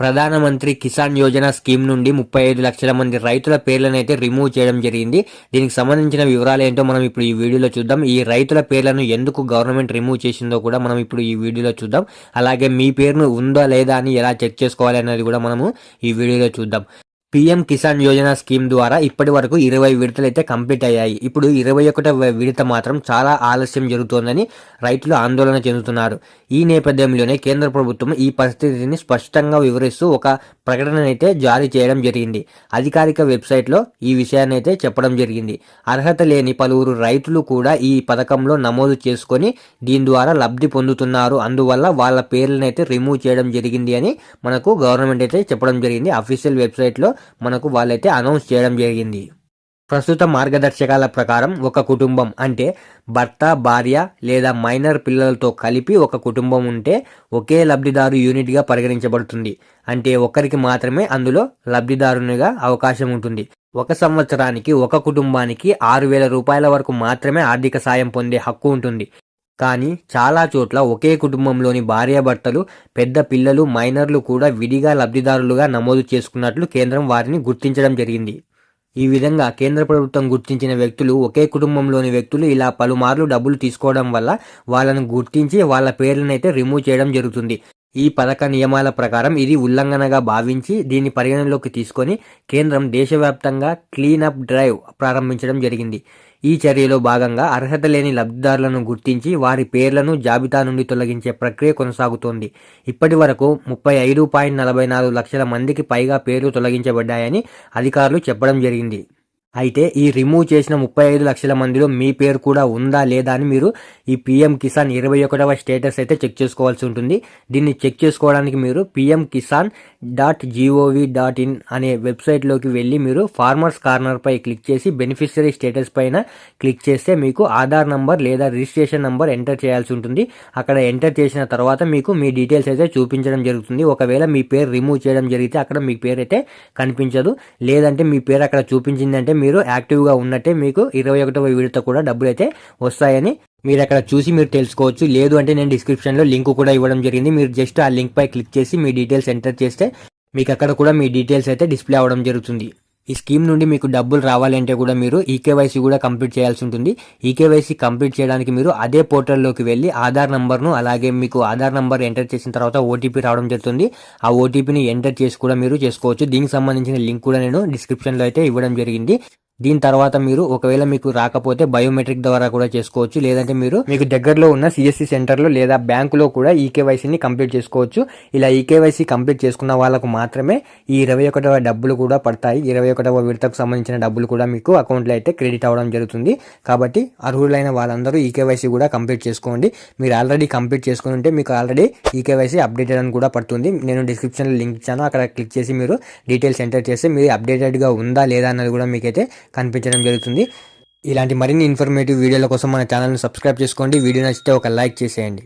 ప్రధానమంత్రి కిసాన్ యోజన స్కీమ్ నుండి ముప్పై ఐదు లక్షల మంది రైతుల పేర్లను అయితే రిమూవ్ చేయడం జరిగింది. దీనికి సంబంధించిన వివరాలు ఏంటో మనం ఇప్పుడు ఈ వీడియోలో చూద్దాం. ఈ రైతుల పేర్లను ఎందుకు గవర్నమెంట్ రిమూవ్ చేసిందో కూడా మనం ఇప్పుడు ఈ వీడియోలో చూద్దాం. అలాగే మీ పేరును ఉందా లేదా అని ఎలా చెక్ చేసుకోవాలి అనేది కూడా మనము ఈ వీడియోలో చూద్దాం. పీఎం కిసాన్ యోజన స్కీమ్ ద్వారా ఇప్పటి వరకు ఇరవై విడతలు అయితే కంప్లీట్ అయ్యాయి. ఇప్పుడు ఇరవై ఒకటవ విడత మాత్రం చాలా ఆలస్యం జరుగుతోందని రైతులు ఆందోళన చెందుతున్నారు. ఈ నేపథ్యంలోనే కేంద్ర ప్రభుత్వం ఈ పరిస్థితిని స్పష్టంగా వివరిస్తూ ఒక ప్రకటన అయితే జారీ చేయడం జరిగింది. అధికారిక వెబ్సైట్లో ఈ విషయాన్ని అయితే చెప్పడం జరిగింది. అర్హత లేని పలువురు రైతులు కూడా ఈ పథకంలో నమోదు చేసుకొని దీని ద్వారా లబ్ధి పొందుతున్నారు. అందువల్ల వాళ్ళ పేర్లను అయితే రిమూవ్ చేయడం జరిగింది అని మనకు గవర్నమెంట్ అయితే చెప్పడం జరిగింది. అఫీషియల్ వెబ్సైట్లో మనకు వాళ్ళైతే అనౌన్స్ చేయడం జరిగింది. ప్రస్తుత మార్గదర్శకాల ప్రకారం ఒక కుటుంబం అంటే భర్త భార్య లేదా మైనర్ పిల్లలతో కలిపి ఒక కుటుంబం ఉంటే ఒకే లబ్ధిదారు యూనిట్గా పరిగణించబడుతుంది. అంటే ఒకరికి మాత్రమే అందులో లబ్ధిదారునిగా అవకాశం ఉంటుంది. ఒక సంవత్సరానికి ఒక కుటుంబానికి ఆరు వేల రూపాయల వరకు మాత్రమే ఆర్థిక సాయం పొందే హక్కు ఉంటుంది. కానీ చాలా చోట్ల ఒకే కుటుంబంలోని భార్యాభర్తలు పెద్ద పిల్లలు మైనర్లు కూడా విడిగా లబ్ధిదారులుగా నమోదు చేసుకున్నట్లు కేంద్రం వారిని గుర్తించడం జరిగింది. ఈ విధంగా కేంద్ర ప్రభుత్వం గుర్తించిన వ్యక్తులు ఒకే కుటుంబంలోని వ్యక్తులు ఇలా పలుమార్లు డబ్బులు తీసుకోవడం వల్ల వాళ్ళను గుర్తించి వాళ్ళ పేర్లనైతే రిమూవ్ చేయడం జరుగుతుంది. ఈ పథక నియమాల ప్రకారం ఇది ఉల్లంఘనగా భావించి దీన్ని పరిగణనలోకి తీసుకొని కేంద్రం దేశవ్యాప్తంగా క్లీనప్ డ్రైవ్ ప్రారంభించడం జరిగింది. ఈ చర్యలో భాగంగా అర్హత లేని లబ్ధిదారులను గుర్తించి వారి పేర్లను జాబితా నుండి తొలగించే ప్రక్రియ కొనసాగుతోంది. ఇప్పటి వరకు ముప్పై ఐదు పాయింట్ నలభై నాలుగు లక్షల మందికి పైగా పేర్లు తొలగించబడ్డాయని అధికారులు చెప్పడం జరిగింది. అయితే ఈ రిమూవ్ చేసిన ముప్పై ఐదు లక్షల మందిలో మీ పేరు కూడా ఉందా లేదా అని మీరు ఈ పిఎం కిసాన్ ఇరవై ఒకటవ స్టేటస్ అయితే చెక్ చేసుకోవాల్సి ఉంటుంది. దీన్ని చెక్ చేసుకోవడానికి మీరు PM Kisan dot GOV dot in అనే వెబ్సైట్లోకి వెళ్ళి మీరు ఫార్మర్స్ కార్నర్పై క్లిక్ చేసి బెనిఫిషరీ స్టేటస్ పైన క్లిక్ చేస్తే మీకు ఆధార్ నంబర్ లేదా రిజిస్ట్రేషన్ నంబర్ ఎంటర్ చేయాల్సి ఉంటుంది. అక్కడ ఎంటర్ చేసిన తర్వాత మీకు మీ డీటెయిల్స్ అయితే చూపించడం జరుగుతుంది. ఒకవేళ మీ పేరు రిమూవ్ చేయడం జరిగితే అక్కడ మీ పేరు అయితే కనిపించదు. లేదంటే మీ పేరు అక్కడ చూపించిందంటే మీరు యాక్టివ్గా ఉన్నట్టే మీకు ఇరవై ఒకటవ విడత కూడా డబ్బులు అయితే వస్తాయని మీరు అక్కడ చూసి మీరు తెలుసుకోవచ్చు. లేదు అంటే నేను డిస్క్రిప్షన్లో లింక్ కూడా ఇవ్వడం జరిగింది. మీరు జస్ట్ ఆ లింక్ పై క్లిక్ చేసి మీ డీటెయిల్స్ ఎంటర్ చేస్తే మీకు అక్కడ కూడా మీ డీటెయిల్స్ అయితే డిస్ప్లే అవ్వడం జరుగుతుంది. ఈ స్కీమ్ నుండి మీకు డబ్బులు రావాలంటే కూడా మీరు ఈకేవైసీ కూడా కంప్లీట్ చేయాల్సి ఉంటుంది. ఈకేవైసీ కంప్లీట్ చేయడానికి మీరు అదే పోర్టల్లోకి వెళ్ళి ఆధార్ నంబర్ను అలాగే మీకు ఆధార్ నంబర్ ఎంటర్ చేసిన తర్వాత ఓటీపీ రావడం జరుగుతుంది. ఆ ఓటీపీని ఎంటర్ చేసి కూడా మీరు చేసుకోవచ్చు. దీనికి సంబంధించిన లింక్ కూడా నేను డిస్క్రిప్షన్లో అయితే ఇవ్వడం జరిగింది. దీని తర్వాత మీరు ఒకవేళ మీకు రాకపోతే బయోమెట్రిక్ ద్వారా కూడా చేసుకోవచ్చు. లేదంటే మీరు మీకు దగ్గరలో ఉన్న సిఎస్సి సెంటర్లో లేదా బ్యాంకులో కూడా ఈకేవైసీని కంప్లీట్ చేసుకోవచ్చు. ఇలా ఈకేవైసీ కంప్లీట్ చేసుకున్న వాళ్ళకు మాత్రమే ఈ ఇరవై ఒకటవ డబ్బులు కూడా పడతాయి. ఇరవై ఒకటవ విడతకు సంబంధించిన డబ్బులు కూడా మీకు అకౌంట్లో అయితే క్రెడిట్ అవ్వడం జరుగుతుంది. కాబట్టి అర్హులైన వాళ్ళందరూ ఈకేవైసీ కూడా కంప్లీట్ చేసుకోండి. మీరు ఆల్రెడీ కంప్లీట్ చేసుకుని ఉంటే మీకు ఆల్రెడీ ఈకేవైసీ అప్డేటెడ్ అని కూడా పడుతుంది. నేను డిస్క్రిప్షన్లో లింక్ ఇచ్చాను. అక్కడ క్లిక్ చేసి మీరు డీటెయిల్స్ ఎంటర్ చేస్తే మీరు అప్డేటెడ్గా ఉందా లేదా అన్నది కూడా మీకైతే కనిపించడం జరుగుతుంది. ఇలాంటి మరిన్ని ఇన్ఫర్మేటివ్ వీడియోల కోసం మన ఛానల్ని సబ్స్క్రైబ్ చేసుకోండి. వీడియో నచ్చితే ఒక లైక్ చేసేయండి.